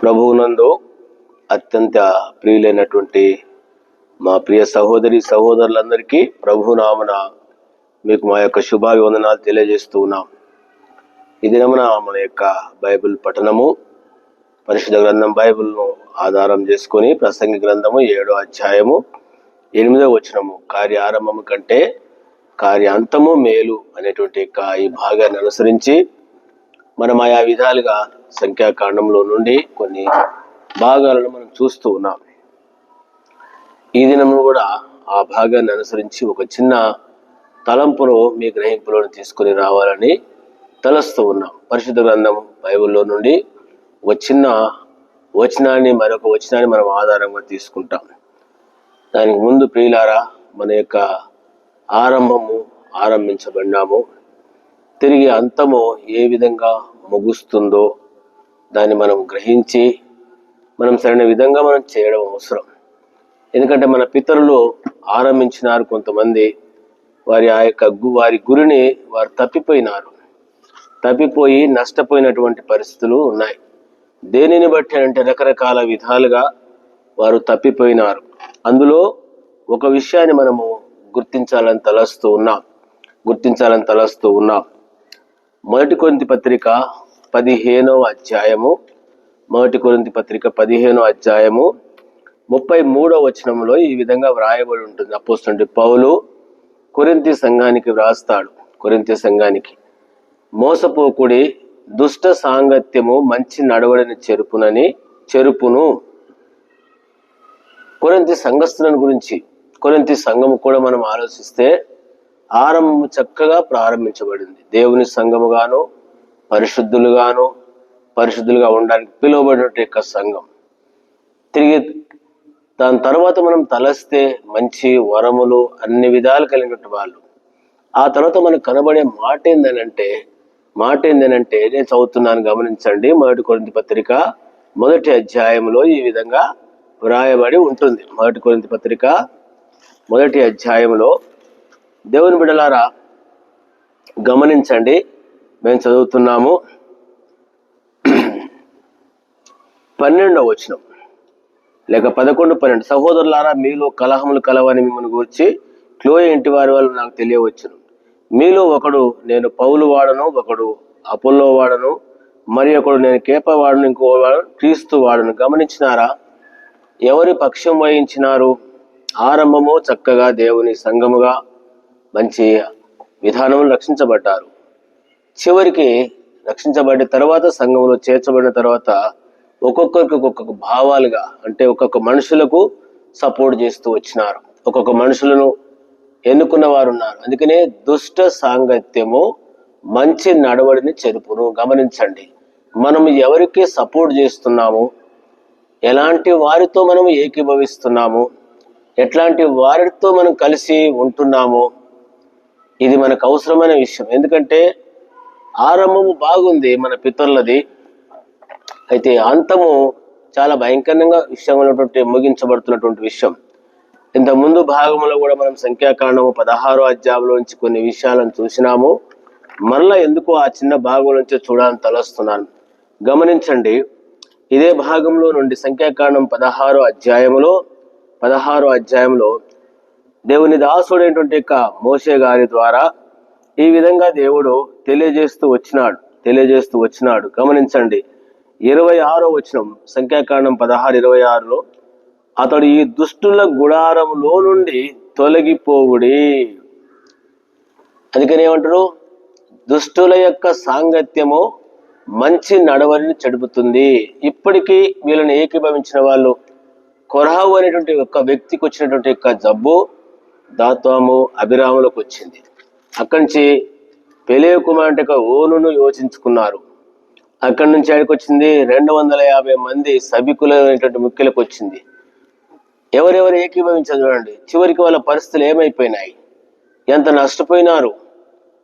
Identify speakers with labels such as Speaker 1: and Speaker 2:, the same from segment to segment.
Speaker 1: ప్రభువునందు అత్యంత ప్రియులైనటువంటి మా ప్రియ సహోదరి సహోదరులందరికీ ప్రభు నామన మీకు మా యొక్క శుభాభివందనాలు తెలియజేస్తూ ఉన్నాం. ఈ దినమున మన యొక్క బైబిల్ పఠనము పరిశుద్ధ గ్రంథం బైబిల్ను ఆధారం చేసుకొని ప్రసంగి గ్రంథము ఏడో అధ్యాయము ఎనిమిదో వచనము కార్య ఆరంభము కంటే కార్యాంతము మేలు అనేటువంటి యొక్క ఈ భాగాన్ని అనుసరించి మనం ఆయా విధాలుగా సంఖ్యాకాండంలో నుండి కొన్ని భాగాలను మనం చూస్తూ ఉన్నాం. ఈ దినము కూడా ఆ భాగాన్ని అనుసరించి ఒక చిన్న తలంపును మీ గ్రహింపులను తీసుకొని రావాలని తలస్తూ ఉన్నాం. పరిశుద్ధ గ్రంథం బైబిల్లో నుండి ఒక చిన్న వచనాన్ని మరొక వచనాన్ని మనం ఆధారంగా తీసుకుంటాం. దానికి ముందు ప్రియులారా మన యొక్క ఆరంభము ఆరంభించబడినాము. తిరిగి అంతము ఏ విధంగా ముగుస్తుందో దాన్ని మనం గ్రహించి మనం సరైన విధంగా మనం చేయడం అవసరం. ఎందుకంటే మన పితరులు ఆరంభించినారు కొంతమంది వారి ఆ యొక్క గు- వారి గురిని వారు తప్పిపోయినారు. తప్పిపోయి నష్టపోయినటువంటి పరిస్థితులు ఉన్నాయి. దేనిని బట్టి అంటే రకరకాల విధాలుగా వారు తప్పిపోయినారు. అందులో ఒక విషయాన్ని మనము గుర్తించాలని తలస్తూ ఉన్నాం. గుర్తించాలని తలస్తూ ఉన్నాం. మొదటి కొరింథీ పత్రిక పదిహేనవ అధ్యాయము. మొదటి కొరింతి పత్రిక పదిహేనవ అధ్యాయము. ముప్పై మూడవ వచనంలో ఈ విధంగా వ్రాయబడి ఉంటుంది. అపోస్తుంటే పౌలు కొరింతి సంఘానికి వ్రాస్తాడు. కొరింతి సంఘానికి. మోసపోకుడి దుష్ట సాంగత్యము మంచి నడవడిని చెరుపునని చెరుపును. కొరింతి సంఘస్థులను గురించి కొరింతి సంఘము కూడా మనం ఆలోచిస్తే ఆరంభము చక్కగా ప్రారంభించబడింది. దేవుని సంఘముగాను పరిశుద్ధులుగాను పరిశుద్ధులుగా ఉండడానికి పిలువబడినట్టు యొక్క సంఘం. తిరిగి దాని తర్వాత మనం తలస్తే మంచి వరములు అన్ని విధాలు కలిగినటువంటి వాళ్ళు. ఆ తర్వాత మనకు కనబడే మాట ఏందనంటే మాట ఏందనంటే నేను చదువుతున్నాను గమనించండి. మొదటి కొరింథీ పత్రిక మొదటి అధ్యాయంలో ఈ విధంగా వ్రాయబడి ఉంటుంది. మొదటి కొరింథీ పత్రిక మొదటి అధ్యాయంలో దేవుని బిడలారా గమనించండి. మేము చదువుతున్నాము. పన్నెండవ వచనం. లేక పదకొండు పన్నెండు. సహోదరులారా మీలో కలహములు కలవని మిమ్మల్ని గురించి క్లోయ ఇంటి వారి వల్ల నాకు తెలియవచ్చును. మీలో ఒకడు నేను పౌలు వాడను ఒకడు అపోల్లో వాడను మరి ఒకడు నేను కేప వాడను ఇంకో వాడను క్రీస్తు వాడను. గమనించినారా? ఎవరి పక్షం వహించినారు? ఆరంభము చక్కగా దేవుని సంఘముగా మంచి విధానం రక్షించబడ్డారు. చివరికి రక్షించబడిన తర్వాత సంఘంలో చేర్చబడిన తర్వాత ఒక్కొక్కరికి ఒక్కొక్క భావాలుగా అంటే ఒక్కొక్క మనుషులకు సపోర్ట్ చేస్తూ వచ్చినారు. ఒక్కొక్క మనుషులను ఎన్నుకున్న వారు ఉన్నారు అందుకనే దుష్ట సాంగత్యము మంచి నడవడిని చెరుపును. గమనించండి మనం ఎవరికి సపోర్ట్ చేస్తున్నాము? ఎలాంటి వారితో మనం ఏకీభవిస్తున్నాము? ఎట్లాంటి వారితో మనం కలిసి ఉంటున్నాము? ఇది మనకు అవసరమైన విషయం. ఎందుకంటే ఆరంభము బాగుంది మన పితరులది. అయితే అంతము చాలా భయంకరంగా విషయంలో ముగించబడుతున్నటువంటి విషయం. ఇంత ముందు భాగంలో కూడా మనం సంఖ్యాకాండము పదహారో అధ్యాయంలోంచి కొన్ని విషయాలను చూసినాము. మరలా ఎందుకు ఆ చిన్న భాగం నుంచి చూడాలని తలస్తున్నాను. గమనించండి ఇదే భాగంలో నుండి సంఖ్యాకాండం పదహారో అధ్యాయములో పదహారో అధ్యాయంలో దేవుని దాసుడైనటువంటి యొక్క మోసే గారి ద్వారా ఈ విధంగా దేవుడు తెలియజేస్తూ వచ్చినాడు తెలియజేస్తూ వచ్చినాడు. గమనించండి ఇరవై ఆరో వచనం సంఖ్యాకాండం పదహారు ఇరవై ఆరులో అతడు ఈ దుష్టుల గుడారంలో నుండి తొలగిపోవుడి. అందుకని ఏమంటారు? దుష్టుల యొక్క సాంగత్యము మంచి నడవడిని చెడుపుతుంది. ఇప్పటికీ వీళ్ళని ఏకీభవించిన వాళ్ళు కొరహవు అనేటువంటి ఒక వ్యక్తికి వచ్చినటువంటి యొక్క జబ్బు దాత్వాము అభిరాములకు వచ్చింది. అక్కడి నుంచి పెలే కుమారుడి ఓనును యోచించుకున్నారు. అక్కడి నుంచి ఆడికి వచ్చింది రెండు వందల యాభై మంది సభికులైనటువంటి ముఖ్యులకు వచ్చింది. ఎవరెవరు ఏకీభవించారు చూడండి. చివరికి వాళ్ళ పరిస్థితులు ఏమైపోయినాయి? ఎంత నష్టపోయినారు?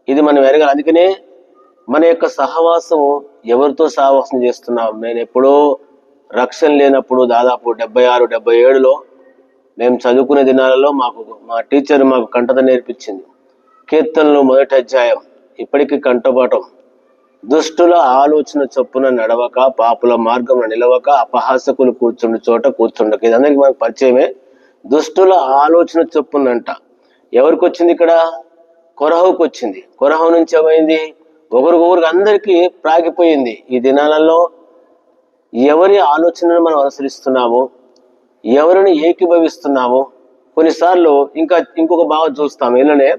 Speaker 1: ఇది మనం ఎరగాలి. అందుకనే మన యొక్క సహవాసం ఎవరితో సహవాసం చేస్తున్నాం? నేను ఎప్పుడో రక్షణ లేనప్పుడు దాదాపు డెబ్బై ఆరు డెబ్బై ఏడులో మేము చదువుకునే దినాలలో మాకు మా టీచర్ మాకు కంటత నేర్పించింది. కీర్తనలు మొదటి అధ్యాయం ఇప్పటికీ కంటపాఠం దుష్టుల ఆలోచన చొప్పున నడవక పాపుల మార్గం నిలవక అపహాసకులు కూర్చుండు చోట కూర్చుండక. ఇది అందరికి మనకు పరిచయమే. దుష్టుల ఆలోచన చొప్పునంట. ఎవరికి వచ్చింది ఇక్కడ? కొరహుకు వచ్చింది కొరహు నుంచి ఏమైంది? ఒకరికొకరికి అందరికీ ప్రాగిపోయింది. ఈ దినాలలో ఎవరి ఆలోచనను మనం అనుసరిస్తున్నాము ఎవరిని ఏకీభవిస్తున్నామో? కొన్నిసార్లు ఇంకా ఇంకొక భాగం చూస్తాం. ఏంటనే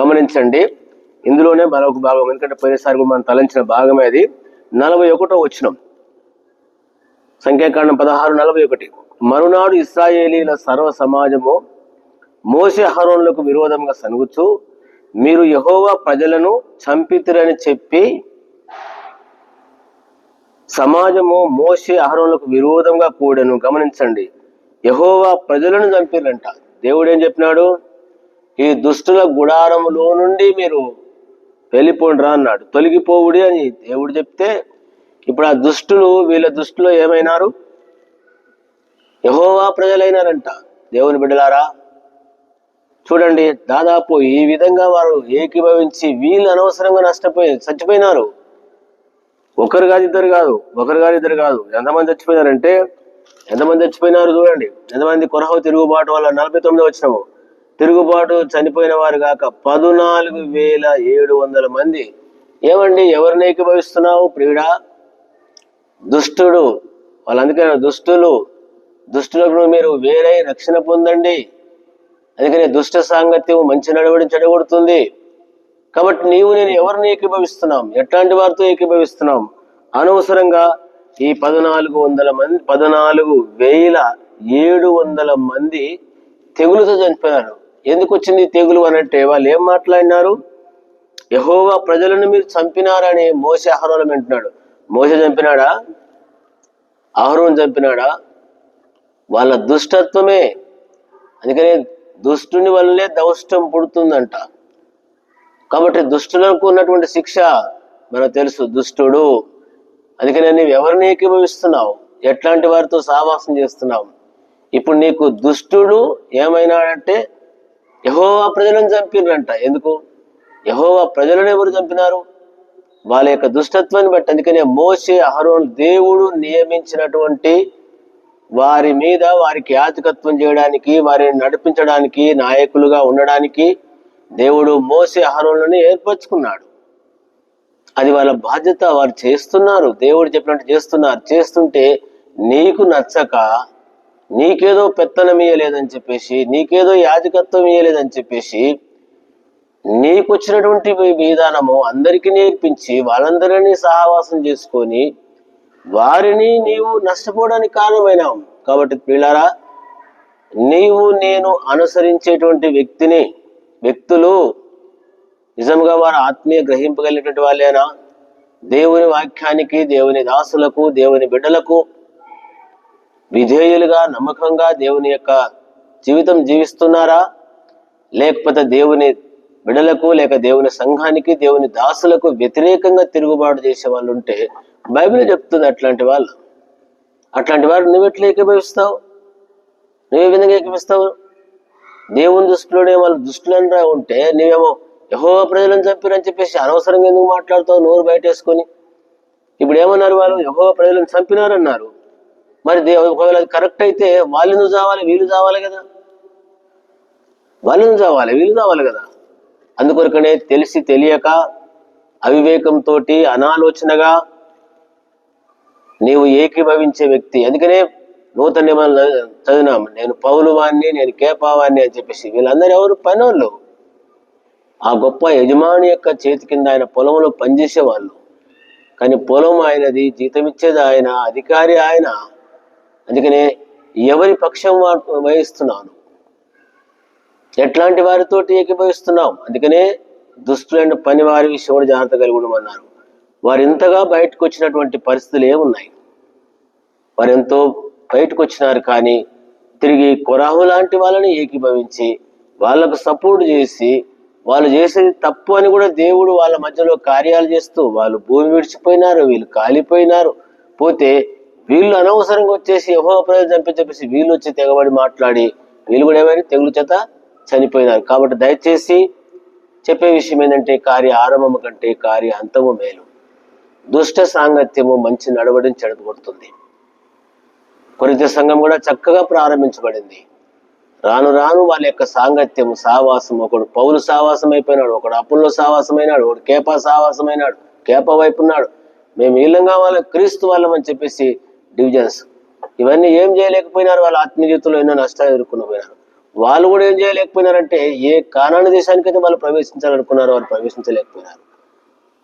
Speaker 1: గమనించండి. ఇందులోనే మరొక భాగం. ఎందుకంటే పోయినసారి కూడా మనం తలంచిన భాగమే అది. నలభై ఒకటో వచ్చినం సంఖ్యాకాండం పదహారు నలభై ఒకటి. మరునాడు ఇస్రాయేలీల సర్వ సమాజము మోసే హరోన్లకు విరోధంగా సనుగుచు మీరు యహోవా ప్రజలను చంపితురని చెప్పి సమాజము మోసే అహరోన్లకు విరోధంగా కూడను. గమనించండి. యహోవా ప్రజలను చంపిరంట దేవుడు ఏం చెప్పినాడు? ఈ దుష్టుల గుడారములో నుండి మీరు వెళ్ళిపోండిరా అన్నాడు. తొలగిపోవుడి అని దేవుడు చెప్తే ఇప్పుడు ఆ దుష్టులు వీళ్ళ దుష్టులో ఏమైనారు? యహోవా ప్రజలైనారంట. దేవుని బిడ్డలారా చూడండి దాదాపు ఈ విధంగా వారు ఏకీభవించి వీళ్ళు అనవసరంగా నష్టపోయి చచ్చిపోయినారు. ఒకరు కాదు ఇద్దరు కాదు ఒకరు కాదు ఇద్దరు కాదు. ఎంతమంది చచ్చిపోయినారంటే ఎంతమంది చచ్చిపోయినారు చూడండి. ఎంతమంది కొరహవు తిరుగుబాటు వల్ల నలభై తొమ్మిది వచ్చినాము. తిరుగుబాటు చనిపోయిన వారు కాక పదునాలుగు వేల ఏడు వందల మంది. ఏమండి? ఎవరిని ఏకీభవిస్తున్నావు? ప్రియుడా? దుష్టుడు. వాళ్ళందుకే దుష్టులు. దుష్టులకు మీరు వేరే రక్షణ పొందండి. అందుకని దుష్ట సాంగత్యం మంచి నడవడి చెడగొడుతుంది. కాబట్టి నీవు నేను ఎవరిని ఏకీభవిస్తున్నాం? ఎట్లాంటి వారితో ఏకీభవిస్తున్నాం? అనవసరంగా ఈ పద్నాలుగు వందల మంది పద్నాలుగు వేల ఏడు వందల మంది తెగులుతో చనిపోయారు ఎందుకు వచ్చింది తెగులు అనంటే వాళ్ళు ఏం మాట్లాడినారు? యహోవా ప్రజలను మీరు చంపినారని మోస ఆహారం వింటున్నాడు మోస చంపినాడా? ఆహారం చంపినాడా? వాళ్ళ దుష్టత్వమే. అందుకనే దుష్టుని వల్లే దౌష్టం పుడుతుందంట. కాబట్టి దుష్టులకు ఉన్నటువంటి శిక్ష మనకు తెలుసు. దుష్టుడు అందుకనే నీవు ఎవరిని ఏకీభవిస్తున్నావు? ఎట్లాంటి వారితో సావాసం చేస్తున్నావు? ఇప్పుడు నీకు దుష్టుడు ఏమైనాడంటే యహోవా ప్రజలను చంపినంట ఎందుకు? యహోవా ప్రజలను ఎవరు చంపినారు? వాళ్ళ యొక్క దుష్టత్వాన్ని బట్టి. అందుకనే మోసే అహరోన్ దేవుడు నియమించినటువంటి వారి మీద వారికి యాచకత్వం చేయడానికి వారిని నడిపించడానికి నాయకులుగా ఉండడానికి దేవుడు మోసే అహరోన్లను ఏర్పరచుకున్నాడు. అది వాళ్ళ బాధ్యత వారు చేస్తున్నారు. దేవుడు చెప్పినట్టు చేస్తున్నారు. చేస్తుంటే నీకు నచ్చక నీకేదో పెత్తనం ఇయ్యలేదని చెప్పేసి నీకేదో యాజకత్వం ఇయ్యలేదని చెప్పేసి నీకు వచ్చినటువంటి విధానము అందరికీ నేర్పించి వాళ్ళందరినీ సహవాసం చేసుకొని వారిని నీవు నష్టపోవడానికి కారణమైనావు. కాబట్టి పిల్లారా నీవు నేను అనుసరించేటువంటి వ్యక్తిని వ్యక్తులు నిజంగా వారు ఆత్మీయ గ్రహింపగలిగినటువంటి వాళ్ళేనా? దేవుని వాక్యానికి దేవుని దాసులకు దేవుని బిడ్డలకు విధేయులుగా నమ్మకంగా దేవుని యొక్క జీవితం జీవిస్తున్నారా? లేకపోతే దేవుని బిడలకు లేక దేవుని సంఘానికి దేవుని దాసులకు వ్యతిరేకంగా తిరుగుబాటు చేసే వాళ్ళు ఉంటే బైబిల్ చెప్తుంది అట్లాంటి వాళ్ళు. అట్లాంటి వారు నువ్వు ఎట్లా ఏకీభవిస్తావు? నువ్వు విధంగా ఏకీపిస్తావు దేవుని దృష్టిలోనే వాళ్ళు దుష్టులనరా ఉంటే నువ్వేమో యహో ప్రజలను చంపిరని చెప్పేసి అనవసరంగా ఎందుకు మాట్లాడుతావు? నోరు బయటేసుకొని. ఇప్పుడు ఏమన్నారు వాళ్ళు? యహో ప్రజలను చంపినారన్నారు. మరి ఒకవేళ అది కరెక్ట్ అయితే వాళ్ళను చావాలి? వీళ్ళు చావాలి కదా. వాళ్ళను చావాలి? వీళ్ళు చావాలి కదా. అందుకొరకనే తెలిసి తెలియక అవివేకంతో అనాలోచనగా నీవు ఏకీభవించే వ్యక్తి. అందుకనే నూతన నిబంధన చదివినాము నేను పౌలు వాణ్ణి నేను కేపావాణ్ణి అని చెప్పేసి. వీళ్ళందరూ ఎవరు? పనోళ్ళు. ఆ గొప్ప యజమాని యొక్క చేతి కింద ఆయన పొలంలో పనిచేసే వాళ్ళు కానీ పొలం ఆయనది జీతం ఇచ్చేది ఆయన అధికారి ఆయన. అందుకనే ఎవరి పక్షం వారు వహిస్తున్నాను? ఎట్లాంటి వారితోటి ఏకీభవిస్తున్నాం? అందుకనే దుస్తులైన పని వారి విషయంలో జాగ్రత్త కలిగి ఉండమన్నారు వారు ఇంతగా బయటకు వచ్చినటువంటి పరిస్థితులు ఏమున్నాయి? వారు ఎంతో బయటకు వచ్చినారు కానీ తిరిగి కొరాహు లాంటి వాళ్ళని ఏకీభవించి వాళ్ళకు సపోర్ట్ చేసి వాళ్ళు చేసేది తప్పు అని కూడా దేవుడు వాళ్ళ మధ్యలో కార్యాలు చేస్తూ వాళ్ళు భూమి విడిచిపోయినారు వీళ్ళు కాలిపోయినారు. పోతే వీళ్ళు అనవసరంగా వచ్చేసి యహో ప్రజలు చంపి చెప్పేసి వీళ్ళు వచ్చి తెగబడి మాట్లాడి వీళ్ళు కూడా ఏమైనా తెగులు చేత చనిపోయినారు. కాబట్టి దయచేసి చెప్పే విషయం ఏంటంటే కార్య ఆరంభము కంటే కార్య అంతము మేలు. దుష్ట సాంగత్యము మంచి నడవడిని చెడగొడుతుంది. కొరిత సంఘం కూడా చక్కగా ప్రారంభించబడింది. రాను రాను వాళ్ళ యొక్క సాంగత్యము సావాసం. ఒకడు పౌలు సావాసం అయిపోయినాడు ఒకడు అప్పుల్లో సావాసమైనాడు ఒకడు కేపా సావాసమైనాడు కేప వైపు ఉన్నాడు. మేము వీళ్ళం కావాలి క్రీస్తు వాళ్ళం అని చెప్పేసి డివిజన్స్. ఇవన్నీ ఏం చేయలేకపోయినారు? వాళ్ళ ఆత్మీయ జీవితంలో ఎన్నో నష్టాలు ఎదుర్కొని పోయినారు వాళ్ళు కూడా ఏం చేయలేకపోయినారంటే ఏ కానాని దేశానికైతే వాళ్ళు ప్రవేశించాలనుకున్నారో వాళ్ళు ప్రవేశించలేకపోయినారు.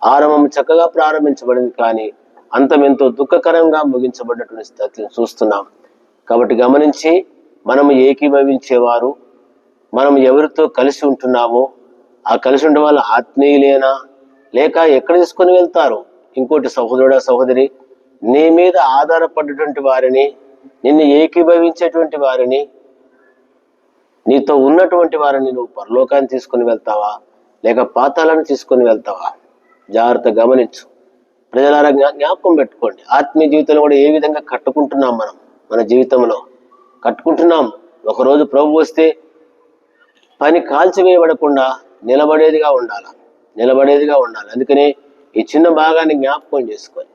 Speaker 1: ఆరంభం చక్కగా ప్రారంభించబడింది కానీ అంతం ఎంతో దుఃఖకరంగా ముగించబడినటువంటి స్థితిని చూస్తున్నాం. కాబట్టి గమనించి మనం ఏకీభవించేవారు మనం ఎవరితో కలిసి ఉంటున్నామో ఆ కలిసి ఉండే వాళ్ళ ఆత్మీయులేనా? లేక ఎక్కడ తీసుకొని వెళ్తారు? ఇంకోటి సహోదరుడా సహోదరి నీ మీద ఆధారపడ్డటువంటి వారిని నిన్ను ఏకీభవించేటువంటి వారిని నీతో ఉన్నటువంటి వారిని నువ్వు పరలోకాన్ని తీసుకొని వెళ్తావా? లేక పాతాలను తీసుకొని వెళ్తావా? జాగ్రత్త గమనించు. ప్రజలారా జ్ఞా- జ్ఞాపకం పెట్టుకోండి. ఆత్మీయ జీవితంలో కూడా ఏ విధంగా కట్టుకుంటున్నాం మనం? మన జీవితంలో కట్టుకుంటున్నాం. ఒకరోజు ప్రభు వస్తే పని కాల్చివేయబడకుండా నిలబడేదిగా ఉండాలి. నిలబడేదిగా ఉండాలి. అందుకని ఈ చిన్న భాగాన్ని జ్ఞాపకం చేసుకొని.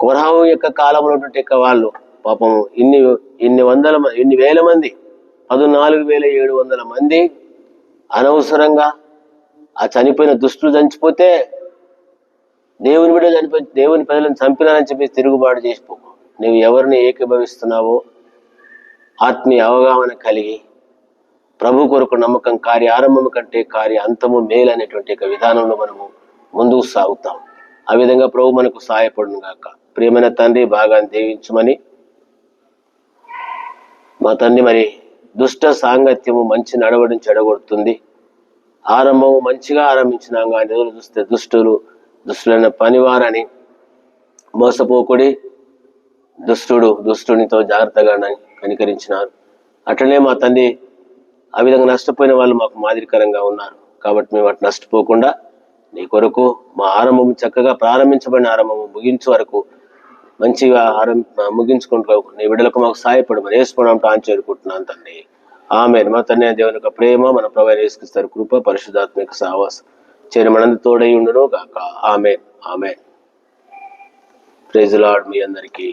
Speaker 1: కురహావు యొక్క కాలంలో యొక్క వాళ్ళు పాపం ఇన్ని ఇన్ని వందల ఇన్ని వేల మంది పద్నాలుగు వేల ఏడు వందల మంది అనవసరంగా ఆ చనిపోయిన దుష్టులు చనిపోతే దేవుని బిడ్డ చనిపోయి దేవుని ప్రజలను చంపినారని చెప్పి తిరుగుబాటు చేసిపో నువ్వు ఎవరిని ఏకీభవిస్తున్నావో ఆత్మీయ అవగాహన కలిగి ప్రభు కొరకు నమ్మకం కార్య ఆరంభం కంటే కార్య అంతము మేలు అనేటువంటి విధానంలో మనము ముందుకు సాగుతాం. ఆ విధంగా ప్రభు మనకు సహాయపడును గాక. ప్రియమైన తండ్రి బాగా దీవించమని మా తండ్రి మరి దుష్ట సాంగత్యము మంచి నడవడిని చెడగొడుతుంది. ఆరంభము మంచిగా ఆరంభించినాం కానీ ఎదురు చూస్తే దుష్టులు దుష్టులైన పనివారని మోసపోకుడి దుష్టుడు దుష్టునితో జాగ్రత్తగా కనికరించినారు. అట్లనే మా తండ్రి ఆ విధంగా నష్టపోయిన వాళ్ళు మాకు మాదిరికరంగా ఉన్నారు. కాబట్టి మేము అటు నష్టపోకుండా నీ కొరకు మా ఆరంభం చక్కగా ప్రారంభించబడిన ఆరంభము ముగించే వరకు మంచిగా ఆరం ముగించుకుంటూ నీ బిడ్డలకు మాకు సహాయపడమని వేసుకోవడం టాన్ చేరుకుంటున్నాను తండ్రి. ఆమె మా తండ్రి దేవుని యొక్క ప్రేమ మన ప్రభావం వేసుకిస్తారు కృప పరిశుధాత్మిక సహవాసం చేరి మనందు తోడై ఉండును గాక ఆమె ఆమె ప్రైజ్ మీ అందరికీ.